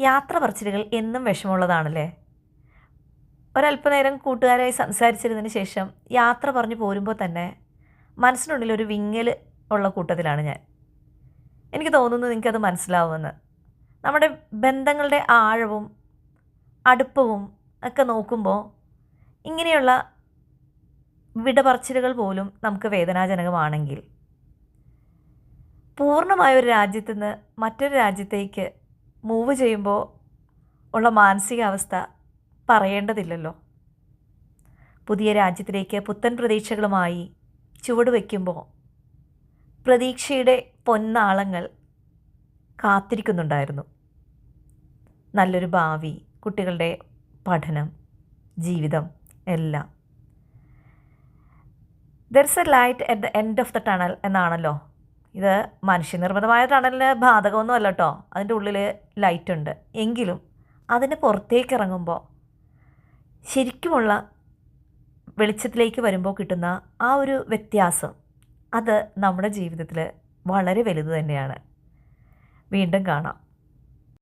യാത്ര പറച്ചിലുകൾ എന്നും വിഷമമുള്ളതാണല്ലേ? ഒരല്പനേരം കൂട്ടുകാരായി സംസാരിച്ചിരുന്നതിന് ശേഷം യാത്ര പറഞ്ഞു പോരുമ്പോൾ തന്നെ മനസ്സിനുള്ളിൽ ഒരു വിങ്ങൽ ഉള്ള കൂട്ടത്തിലാണ് ഞാൻ. എനിക്ക് തോന്നുന്നു നിങ്ങൾക്കത് മനസ്സിലാവുമെന്ന്. നമ്മുടെ ബന്ധങ്ങളുടെ ആഴവും അടുപ്പവും ഒക്കെ നോക്കുമ്പോൾ ഇങ്ങനെയുള്ള വിടപറച്ചിലുകൾ പോലും നമുക്ക് വേദനാജനകമാണെങ്കിൽ. പൂർണമായ ഒരു രാജ്യത്ത് മറ്റൊരു രാജ്യത്തേക്ക് മൂവ് ചെയ്യുമ്പോൾ ഉള്ള മാനസികാവസ്ഥ പറയേണ്ടതില്ലല്ലോ. പുതിയ രാജ്യത്തിലേക്ക് പുത്തൻ പ്രതീക്ഷകളുമായി ചുവടുവെക്കുമ്പോൾ പ്രതീക്ഷയുടെ പൊന്നാളങ്ങൾ കാത്തിരിക്കുന്നുണ്ടായിരുന്നു. നല്ലൊരു ഭാവി കുട്ടികളുടെ പഠനം ജീവിതം എല്ലാം. There's a light at the end of the tunnel എന്നാണല്ലോ ഇത് മനുഷ്യനിർമ്മിതമായ ടണലിന് ബാധകമൊന്നും അല്ല കേട്ടോ അതിന്റെ ഉള്ളിൽ ലൈറ്റ് ഉണ്ട്. എങ്കിലും അതിന് പുറത്തേക്ക് ഇറങ്ങുമ്പോൾ ശരിക്കുമുള്ള വെളിച്ചത്തിലേക്ക് വരുമ്പോൾ കിട്ടുന്ന ആ ഒരു വ്യത്യാസം അത് നമ്മുടെ ജീവിതത്തിൽ വളരെ വലുത് തന്നെയാണ്. വീണ്ടും കാണാം.